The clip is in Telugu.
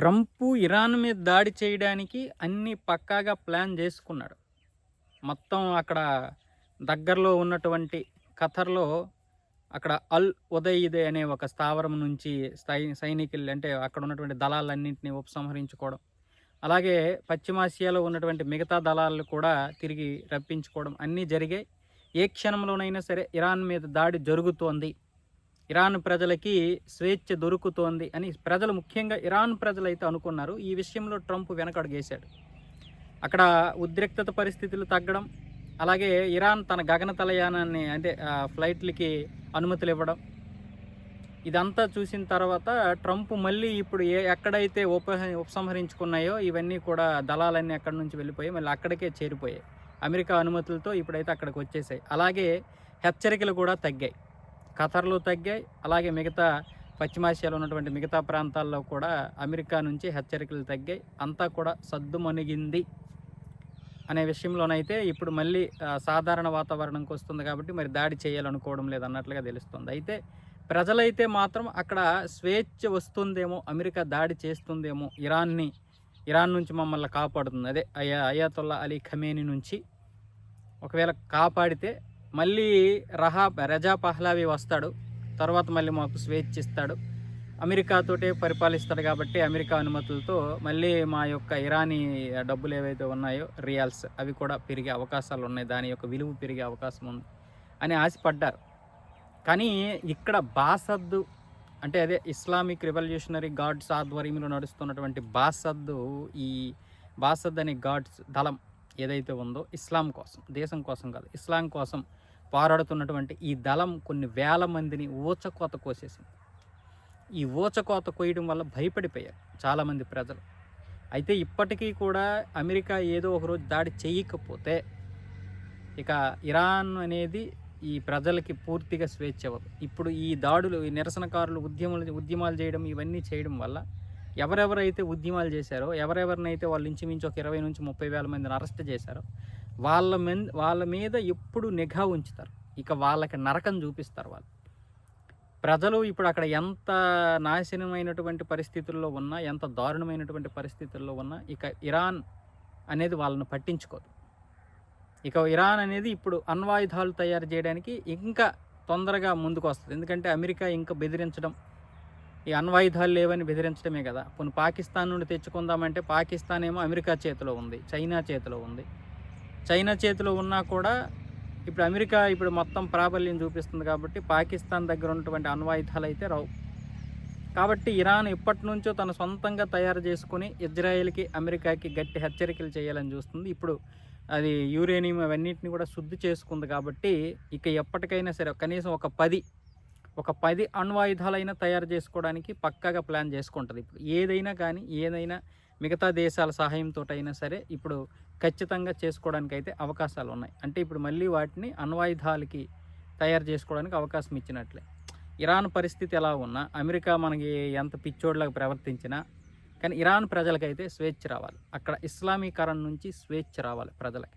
ట్రంప్ ఇరాన్ మీద దాడి చేయడానికి అన్ని పక్కాగా ప్లాన్ చేసుకున్నాడు. మొత్తం అక్కడ దగ్గరలో ఉన్నటువంటి ఖతర్లో అక్కడ అల్ ఉదయిదే అనే ఒక స్థావరం నుంచి సై సైనికులు అంటే అక్కడ ఉన్నటువంటి దళాలన్నింటినీ ఉపసంహరించుకోవడం. అలాగే పశ్చిమాసియాలో ఉన్నటువంటి మిగతా దళాలను కూడా తిరిగి రప్పించుకోవడం అన్నీ జరిగాయి. ఏ క్షణంలోనైనా సరే ఇరాన్ మీద దాడి జరుగుతోంది. ఇరాన్ ప్రజలకి స్వేచ్ఛ దొరుకుతోంది అని ప్రజలు ముఖ్యంగా ఇరాన్ ప్రజలు అయితే అనుకున్నారు. ఈ విషయంలో ట్రంప్ వెనకడుగేశాడు. అక్కడ ఉద్రిక్తత పరిస్థితులు తగ్గడం అలాగే ఇరాన్ తన గగనతలయానాన్ని అంటే ఫ్లైట్లకి అనుమతులు ఇవ్వడం ఇదంతా చూసిన తర్వాత ట్రంప్ మళ్ళీ ఇప్పుడు ఏ ఎక్కడైతే ఉప ఉపసంహరించుకున్నాయో ఇవన్నీ కూడా దళాలన్నీ అక్కడి నుంచి వెళ్ళిపోయి మళ్ళీ అక్కడికే చేరిపోయాయి. అమెరికా అనుమతులతో ఇప్పుడైతే అక్కడికి వచ్చేసాయి. అలాగే హెచ్చరికలు కూడా తగ్గాయి. ఖతర్లు తగ్గాయి. అలాగే మిగతా పశ్చిమాసియాలో ఉన్నటువంటి మిగతా ప్రాంతాల్లో కూడా అమెరికా నుంచి హెచ్చరికలు తగ్గాయి. అంతా కూడా సద్దుమణిగింది అనే విషయంలోనైతే ఇప్పుడు మళ్ళీ సాధారణ వాతావరణంకి వస్తుంది కాబట్టి మరి దాడి చేయాలనుకోవడం లేదన్నట్లుగా తెలుస్తుంది. అయితే ప్రజలైతే మాత్రం అక్కడ స్వేచ్ఛ వస్తుందేమో అమెరికా దాడి చేస్తుందేమో ఇరాన్ని ఇరాన్ నుంచి మమ్మల్ని కాపాడుతుంది. అదే అయా అయాతుల్లా అలీ ఖమేని నుంచి. ఒకవేళ కాపాడితే మళ్ళీ రహా రజా పహ్లావి వస్తాడు. తర్వాత మళ్ళీ మాకు స్వేచ్ఛ ఇస్తాడు. అమెరికాతోటే పరిపాలిస్తాడు కాబట్టి అమెరికా అనుమతులతో మళ్ళీ మా యొక్క ఇరానీ డబ్బులు ఏవైతే ఉన్నాయో రియాల్స్ అవి కూడా పెరిగే అవకాశాలు ఉన్నాయి. దాని యొక్క విలువ పెరిగే అవకాశం ఉంది అని ఆశపడ్డారు. కానీ ఇక్కడ బాసద్దు అంటే అదే ఇస్లామిక్ రివల్యూషనరీ గాడ్స్ ఆధ్వర్యంలో నడుస్తున్నటువంటి బాసద్దు ఈ బాసద్ అనే గాడ్స్ దళం ఏదైతే ఉందో ఇస్లాం కోసం దేశం కోసం కాదు ఇస్లాం కోసం పోరాడుతున్నటువంటి ఈ దళం కొన్ని వేల మందిని ఊచకోత కోసేసింది. ఈ ఊచకోత కోయడం వల్ల భయపడిపోయారు చాలామంది ప్రజలు. అయితే ఇప్పటికీ కూడా అమెరికా ఏదో ఒకరోజు దాడి చేయకపోతే ఇక ఇరాన్ అనేది ఈ ప్రజలకి పూర్తిగా స్వేచ్ఛ అవ్వదు. ఇప్పుడు ఈ దాడులు ఈ నిరసనకారులు ఉద్యమాలు ఉద్యమాలు చేయడం ఇవన్నీ చేయడం వల్ల ఎవరెవరైతే ఉద్యమాలు చేశారో ఎవరెవరినైతే వాళ్ళు ఇంచుమించు ఒక ఇరవై నుంచి ముప్పై వేల మందిని అరెస్ట్ చేశారో వాళ్ళ మీద వాళ్ళ మీద ఎప్పుడు నిఘా ఉంచుతారు. ఇక వాళ్ళకి నరకం చూపిస్తారు వాళ్ళు. ప్రజలు ఇప్పుడు అక్కడ ఎంత నాశనమైనటువంటి పరిస్థితుల్లో ఉన్నా ఎంత దారుణమైనటువంటి పరిస్థితుల్లో ఉన్నా ఇక ఇరాన్ అనేది వాళ్ళని పట్టించుకోదు. ఇక ఇరాన్ అనేది ఇప్పుడు అణ్వాయుధాలు తయారు చేయడానికి ఇంకా తొందరగా ముందుకు వస్తుంది. ఎందుకంటే అమెరికా ఇంకా బెదిరించడం ఈ అణ్వాయుధాలు లేవని బెదిరించడమే కదా. కొన్ని పాకిస్తాన్ నుండి తెచ్చుకుందామంటే పాకిస్తాన్ ఏమో అమెరికా చేతిలో ఉంది చైనా చేతిలో ఉంది. చైనా చేతిలో ఉన్నా కూడా ఇప్పుడు అమెరికా ఇప్పుడు మొత్తం ప్రాబల్యం చూపిస్తుంది కాబట్టి పాకిస్తాన్ దగ్గర ఉన్నటువంటి అణ్వాయుధాలు అయితే రావు. కాబట్టి ఇరాన్ ఇప్పటి నుంచో తన సొంతంగా తయారు చేసుకుని ఇజ్రాయెల్కి అమెరికాకి గట్టి హెచ్చరికలు చేయాలని చూస్తుంది. ఇప్పుడు అది యూరేనియం అవన్నిటిని కూడా శుద్ధి చేసుకుంది కాబట్టి ఇక ఎప్పటికైనా సరే కనీసం ఒక పది ఒక పది అణ్వాయుధాలైనా తయారు చేసుకోవడానికి పక్కాగా ప్లాన్ చేసుకుంటుంది. ఇప్పుడు ఏదైనా కానీ ఏదైనా మిగతా దేశాల సహాయంతో అయినా సరే ఇప్పుడు ఖచ్చితంగా చేసుకోవడానికి అయితే అవకాశాలు ఉన్నాయి అంటే ఇప్పుడు మళ్ళీ వాటిని అణ్వాయుధాలకి తయారు చేసుకోవడానికి అవకాశం ఇచ్చినట్లే. ఇరాన్ పరిస్థితి ఎలా ఉన్నా అమెరికా మనకి ఎంత పిచ్చోడ్లాగా ప్రవర్తించినా కానీ ఇరాన్ ప్రజలకైతే స్వేచ్ఛ రావాలి. అక్కడ ఇస్లామీకరణ నుంచి స్వేచ్ఛ రావాలి ప్రజలకి.